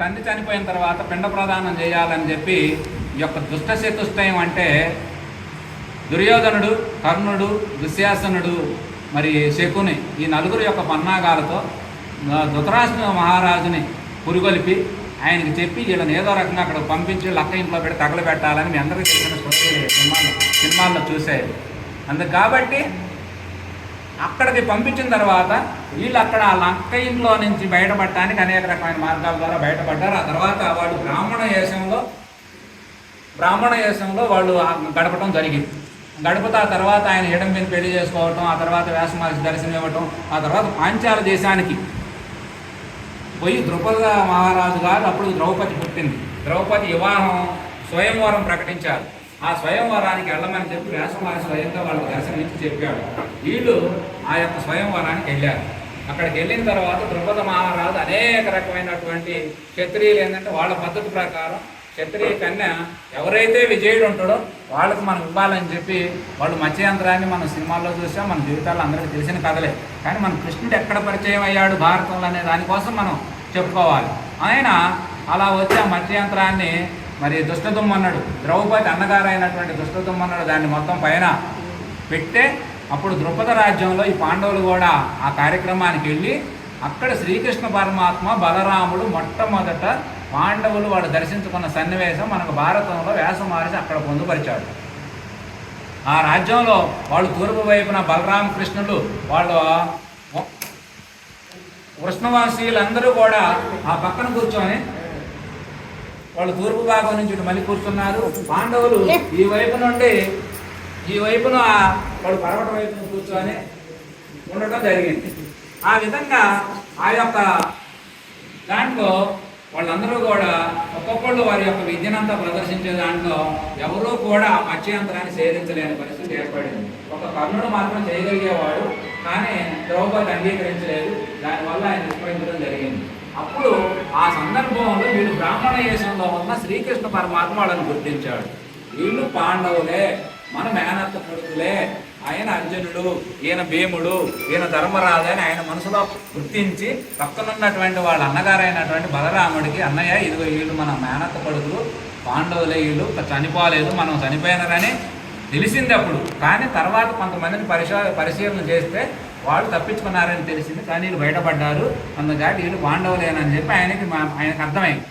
తండ్రి చనిపోయిన తర్వాత పిండ ప్రదానం చేయాలని చెప్పి ఈ యొక్క దుష్ట చతుష్టయం అంటే దుర్యోధనుడు కర్ణుడు దుశ్శాసనుడు మరి శకుని ఈ నలుగురు యొక్క పన్నాగాలతో ధృతరాష్ట్ర మహారాజుని పురుగొలిపి ఆయనకి చెప్పి వీళ్ళని ఏదో రకంగా అక్కడ పంపించి లక్క ఇంట్లో పెట్టి తగలబెట్టాలని మీ అందరికీ తెలిసిన సినిమాల్లో సినిమాల్లో చూసేది. అందుకు కాబట్టి అక్కడికి పంపించిన తర్వాత వీళ్ళు అక్కడ ఆ లంక ఇంట్లో నుంచి బయటపడటానికి అనేక రకమైన మార్గాల ద్వారా బయటపడ్డారు. ఆ తర్వాత వాళ్ళు బ్రాహ్మణ వేషంలో బ్రాహ్మణ వేషంలో వాళ్ళు గడపడం గడపటం జరిగింది. గడుపుతా తర్వాత ఆయన ఎడం మీద పెళ్ళి చేసుకోవటం ఆ తర్వాత వేసమాసి దర్శనం ఇవ్వటం ఆ తర్వాత పాంచాల దేశానికి పోయి ద్రుపద మహారాజు గారు అప్పుడు ద్రౌపది పుట్టింది. ద్రౌపది వివాహం స్వయంవరం ప్రకటించారు. ఆ స్వయంవరానికి వెళ్ళమని చెప్పి వేసమారి స్వయంగా వాళ్ళకి దర్శనమిచ్చి చెప్పాడు. వీళ్ళు ఆ యొక్క స్వయంవరానికి వెళ్ళారు. అక్కడికి వెళ్ళిన తర్వాత ద్రుపద మహారాజు అనేక రకమైనటువంటి క్షత్రియులు ఏంటంటే వాళ్ళ పద్ధతి ప్రకారం క్షత్రియ కన్య ఎవరైతే విజయుడు ఉంటాడో వాళ్ళకి మనం ఇవ్వాలని చెప్పి వాళ్ళు మత్స్యంత్రాన్ని మనం సినిమాల్లో చూసాం మన జీవితాల్లో అందరికీ తెలిసిన కథలే. కానీ మన కృష్ణుడు ఎక్కడ పరిచయం అయ్యాడు భారతంలో అనే దానికోసం మనం చెప్పుకోవాలి. ఆయన అలా వచ్చే ఆ మత్స్యంత్రాన్ని మరి దుష్టదుమ్మన్నాడు ద్రౌపది అన్నగారు అయినటువంటి దుష్టదుమ్మన్నాడు దాన్ని మొత్తం పైన పెట్టే అప్పుడు ద్రుపద రాజ్యంలో ఈ పాండవులు కూడా ఆ కార్యక్రమానికి వెళ్ళి అక్కడ శ్రీకృష్ణ పరమాత్మ బలరాముడు మొట్టమొదట పాండవులు వాళ్ళు దర్శించుకున్న సన్నివేశం మనకు భారతంలో వేసం మారిసి అక్కడ పొందుపరిచాడు. ఆ రాజ్యంలో వాళ్ళు తూర్పు వైపున బలరామ కృష్ణులు వాళ్ళు కృష్ణవాసీలందరూ కూడా ఆ పక్కన కూర్చొని వాళ్ళు తూర్పు భాగం నుంచి మళ్ళీ కూర్చున్నారు. పాండవులు ఈ వైపు నుండి ఈ వైపున వాళ్ళు పర్వత వైపున కూర్చొని ఉండటం జరిగింది. ఆ విధంగా ఆ యొక్క దాంట్లో వాళ్ళందరూ కూడా ఒక్కొక్కళ్ళు వారి యొక్క విద్యనంతా ప్రదర్శించే దాంట్లో ఎవరూ కూడా ఆ మత్స్యంతరాన్ని సేధించలేని పరిస్థితి ఏర్పడింది. ఒక కర్ణుడు మాత్రం చేయగలిగేవాడు కానీ ద్రౌపది అంగీకరించలేదు. దానివల్ల ఆయన విస్మరించడం జరిగింది. అప్పుడు ఆ సందర్భంలో వీళ్ళు బ్రాహ్మణ వేషంలో ఉన్న శ్రీకృష్ణ పరమాత్మ వాళ్ళని గుర్తించాడు. వీళ్ళు పాండవులే మన మేనత్త కొడుకులే ఆయన అర్జునుడు ఈయన భీముడు ఈయన ధర్మరాజు అని ఆయన మనసులో గుర్తించి పక్కనున్నటువంటి వాళ్ళ అన్నగారైనటువంటి బలరాముడికి అన్నయ్య ఇదిగో వీళ్ళు మన మేనత్త కొడుకులు పాండవులే వీళ్ళు చనిపోలేదు మనం చనిపోయినారని తెలిసింది అప్పుడు. కానీ తర్వాత కొంతమందిని పరిశా పరిశీలన చేస్తే వాళ్ళు తప్పించుకున్నారని తెలిసింది కానీ వీళ్ళు బయటపడ్డారు. అందుకని వీళ్ళు పాండవులేనని చెప్పి ఆయనకి మా- ఆయనకు అర్థమైంది.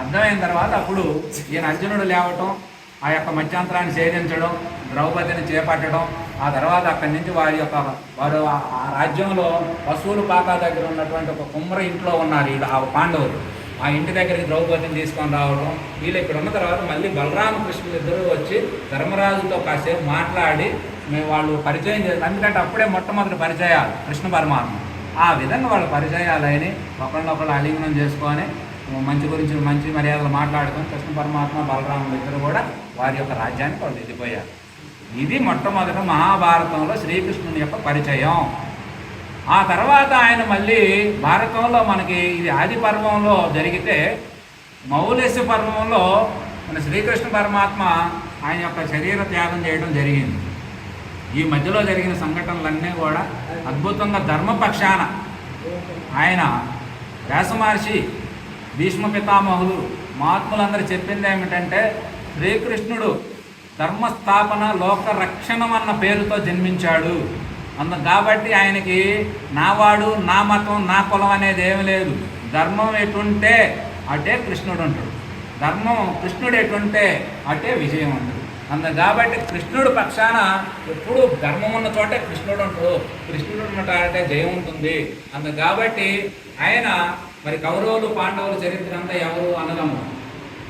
అర్థమైన తర్వాత అప్పుడు ఈయన అర్జునుడు లేవటం ఆ యొక్క మధ్యంతరాన్ని ఛేదించడం ద్రౌపదిని చేపట్టడం ఆ తర్వాత అక్కడి నుంచి వారి యొక్క వారు ఆ- రాజ్యంలో పశువులు పాక దగ్గర ఉన్నటువంటి ఒక కుమ్మర ఇంట్లో ఉన్నారు ఆ పాండవులు. ఆ ఇంటి దగ్గరికి ద్రౌపదిని తీసుకొని రావడం వీళ్ళు ఇక్కడ ఉన్న తర్వాత మళ్ళీ బలరామకృష్ణులు ఇద్దరు వచ్చి ధర్మరాజుతో కాసేపు మాట్లాడి మేము వాళ్ళు పరిచయం చేస్తారు ఎందుకంటే అప్పుడే మొట్టమొదటి పరిచయాలు కృష్ణ పరమాత్మ. ఆ విధంగా వాళ్ళ పరిచయాలని ఒకళ్ళొకళ్ళు అలింగనం చేసుకొని మంచి గురించి మంచి మర్యాదలు మాట్లాడుకొని కృష్ణ పరమాత్మ బలరాములు ఇద్దరు కూడా వారి యొక్క రాజ్యానికి వాళ్ళు వెళ్ళిపోయారు ఇది మొట్టమొదట మహాభారతంలో శ్రీకృష్ణుని యొక్క పరిచయం. ఆ తర్వాత ఆయన మళ్ళీ భారతంలో మనకి ఇది ఆది పర్వంలో జరిగితే మౌలేశ పర్వంలో మన శ్రీకృష్ణ పరమాత్మ ఆయన యొక్క శరీర త్యాగం చేయడం జరిగింది. ఈ మధ్యలో జరిగిన సంఘటనలన్నీ కూడా అద్భుతంగా ధర్మపక్షాన ఆయన వ్యాసమహర్షి భీష్మ పితామహులు మహాత్ములందరూ చెప్పింది ఏమిటంటే శ్రీకృష్ణుడు ధర్మస్థాపన లోక రక్షణం అన్న పేరుతో జన్మించాడు. అందు కాబట్టి ఆయనకి నావాడు నా మతం నా కులం అనేది ఏమి లేదు. ధర్మం ఎటుంటే అటే కృష్ణుడు ఉంటాడు ధర్మం కృష్ణుడు ఎటుంటే అటే విజయం ఉంటుంది అందు కాబట్టి కృష్ణుడు పక్షాన ఎప్పుడు ధర్మం ఉన్న చోటే కృష్ణుడు ఉంటాడు కృష్ణుడు ఉన్నట అంటే జయం ఉంటుంది. అందు కాబట్టి ఆయన మరి కౌరవులు పాండవుల చరిత్ర అంతా ఎవరు అన్నదమ్ములు?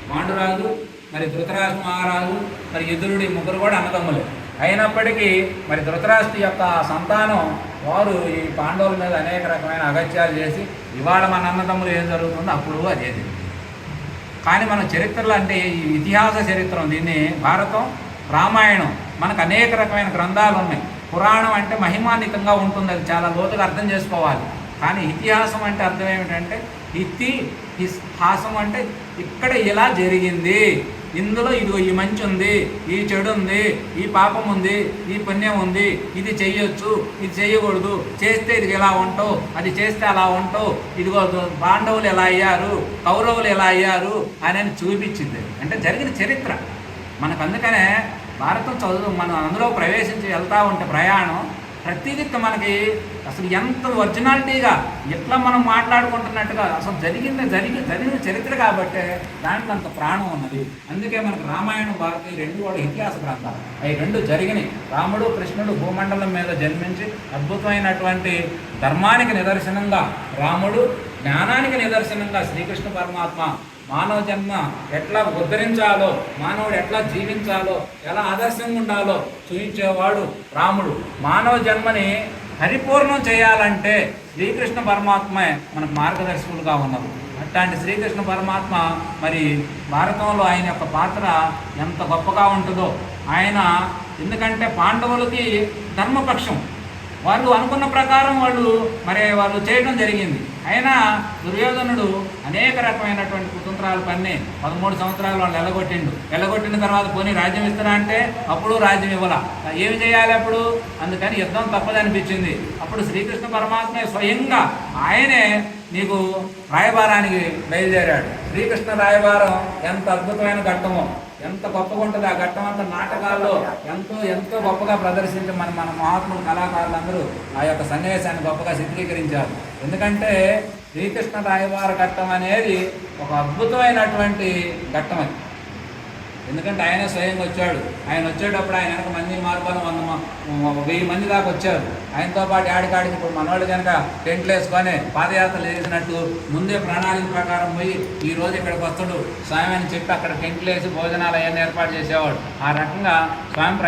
పాండురాజు మరి ధృతరాజు మహారాజు మరి ఎదురుడి ముగ్గురు కూడా అన్నదమ్ములే. అయినప్పటికీ మరి ధృతరాష్ట్ర యొక్క సంతానం వారు ఈ పాండవుల మీద అనేక రకమైన అగత్యాలు చేసి ఇవాళ మన అన్నదమ్ములు ఏం జరుగుతుందో అప్పుడు అదేది కానీ మన చరిత్రలు అంటే ఈ ఇతిహాస చరిత్రం దీన్ని భారతం రామాయణం మనకు అనేక రకమైన గ్రంథాలు ఉన్నాయి. పురాణం అంటే మహిమాన్వితంగా ఉంటుంది అది చాలా లోతుగా అర్థం చేసుకోవాలి. కానీ ఇతిహాసం అంటే అర్థం ఏమిటంటే ఇతి హాసం అంటే ఇక్కడ ఇలా జరిగింది. ఇందులో ఇదిగో ఈ మంచి ఉంది ఈ చెడు ఉంది ఈ పాపం ఉంది ఈ పుణ్యం ఉంది ఇది చెయ్యొచ్చు ఇది చేయకూడదు చేస్తే ఇది ఇలా ఉంటావు అది చేస్తే అలా ఉంటావు ఇదిగో పాండవులు ఎలా అయ్యారు కౌరవులు ఎలా అయ్యారు అని చూపించింది. అంటే జరిగిన చరిత్ర. మనకు అందుకనే భారతం చదువు మనం అందులో ప్రవేశించి వెళ్తూ ఉంటే ప్రయాణం ప్రతిదీ మనకి అసలు ఎంత ఒరిజినాలిటీగా ఎట్లా మనం మాట్లాడుకుంటున్నట్టుగా అసలు జరిగింది జరిగి జరిగిన చరిత్ర కాబట్టే దాంట్లో అంత ప్రాణం ఉన్నది. అందుకే మనకు రామాయణం భారతి రెండు కూడా ఇతిహాస గ్రంథాలు. అవి రెండు జరిగినాయి. రాముడు కృష్ణుడు భూమండలం మీద జన్మించి అద్భుతమైనటువంటి ధర్మానికి నిదర్శనంగా రాముడు జ్ఞానానికి నిదర్శనంగా శ్రీకృష్ణ పరమాత్మ మానవ జన్మ ఎట్లా ఉద్ధరించాలో మానవుడు ఎట్లా జీవించాలో ఎలా ఆదర్శంగా ఉండాలో చూపించేవాడు రాముడు. మానవ జన్మని పరిపూర్ణం చేయాలంటే శ్రీకృష్ణ పరమాత్మే మనకు మార్గదర్శకులుగా ఉన్నారు అట్లాంటి శ్రీకృష్ణ పరమాత్మ మరి భారతంలో ఆయన యొక్క పాత్ర ఎంత గొప్పగా ఉంటుందో. ఆయన ఎందుకంటే పాండవులకి ధర్మపక్షం. వాళ్ళు అనుకున్న ప్రకారం వాళ్ళు మరి వాళ్ళు చేయడం జరిగింది. అయినా దుర్యోధనుడు అనేక రకమైనటువంటి కుతంత్రాలు పన్నే పదమూడు సంవత్సరాలు వాళ్ళు ఎలగొట్టిండు. ఎలగొట్టిన తర్వాత పోనీ రాజ్యం ఇస్తారా అంటే అప్పుడు రాజ్యం ఇవ్వాల. ఏమి చేయాలి అప్పుడు? అందుకని యుద్ధం తప్పదనిపించింది. అప్పుడు శ్రీకృష్ణ పరమాత్మే స్వయంగా ఆయనే నీకు రాయబారానికి బయలుదేరాడు. శ్రీకృష్ణ రాయబారం ఎంత అద్భుతమైన ఘట్టమో. ఎంత గొప్పగా ఉంటుంది ఆ ఘట్టం అంతా నాటకాల్లో ఎంతో ఎంతో గొప్పగా ప్రదర్శించి మన మన మహాత్ములు కళాకారులందరూ ఆ యొక్క సన్నివేశాన్ని గొప్పగా చిత్రీకరించారు. ఎందుకంటే శ్రీకృష్ణ రాయవార ఘట్టం అనేది ఒక అద్భుతమైనటువంటి ఘట్టం అది. ఎందుకంటే ఆయన స్వయంగా వచ్చాడు. ఆయన వచ్చేటప్పుడు ఆయన వెనక మంది మార్పులు వంద వెయ్యి మంది దాకా వచ్చారు. ఆయనతో పాటు ఆడికాడికి ఇప్పుడు మనవాళ్ళు కనుక టెంట్లు వేసుకొని పాదయాత్రలు వేసినట్టు ముందే ప్రణాళిక ప్రకారం పోయి ఈ రోజు ఇక్కడికి వస్తాడు. స్వామి అని చెప్పి అక్కడ టెంట్లు వేసి భోజనాలు అవన్నీ ఏర్పాటు చేసేవాడు. ఆ రకంగా స్వామి